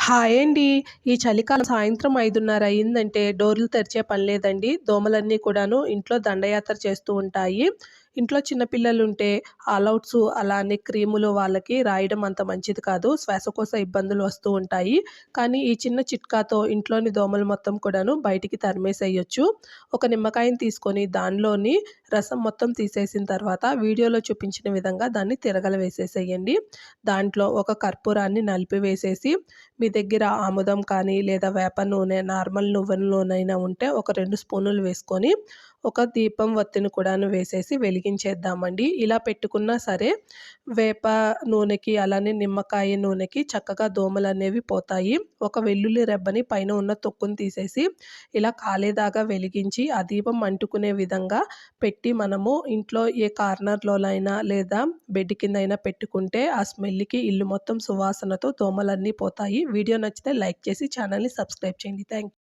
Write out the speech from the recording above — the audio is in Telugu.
హాయ్ అండి. ఈ చలికాలం సాయంత్రం ఐదున్నర అయిందంటే డోర్లు తెరిచే పని లేదండి. దోమలన్నీ కూడాను ఇంట్లో దండయాత్ర చేస్తూ ఉంటాయి. ఇంట్లో చిన్నపిల్లలు ఉంటే అలౌట్స్ అలానే క్రీములు వాళ్ళకి రాయడం అంత మంచిది కాదు. శ్వాసకోశ ఇబ్బందులు వస్తూ ఉంటాయి. కానీ ఈ చిన్న చిట్కాతో ఇంట్లోని దోమలు మొత్తం కూడాను బయటికి తరిమేసేయచ్చు. ఒక నిమ్మకాయని తీసుకొని దానిలోని రసం మొత్తం తీసేసిన తర్వాత వీడియోలో చూపించిన విధంగా దాన్ని తిరగల వేసేసేయండి. దాంట్లో ఒక కర్పూరాన్ని నలిపివేసేసి మీ దగ్గర ఆముదం కానీ లేదా వేప నూనె నార్మల్ నువ్వుల నూనె అయినా ఉంటే ఒక రెండు స్పూనులు వేసుకొని ఒక దీపం వత్తిని కూడాను వేసేసి వెలిగించేద్దామండి. ఇలా పెట్టుకున్నా సరే వేప నూనెకి అలానే నిమ్మకాయ నూనెకి చక్కగా దోమలు అనేవి పోతాయి. ఒక వెల్లుల్లి రెబ్బని పైన ఉన్న తొక్కుని తీసేసి ఇలా కాలేదాగా వెలిగించి ఆ దీపం అంటుకునే విధంగా పెట్టి మనము ఇంట్లో ఏ కార్నర్లోనైనా లేదా బెడ్ కింద అయినా పెట్టుకుంటే ఆ స్మెల్కి ఇల్లు మొత్తం సువాసనతో దోమలన్నీ పోతాయి. వీడియో నచ్చితే లైక్ చేసి ఛానల్ని సబ్స్క్రైబ్ చేయండి. థ్యాంక్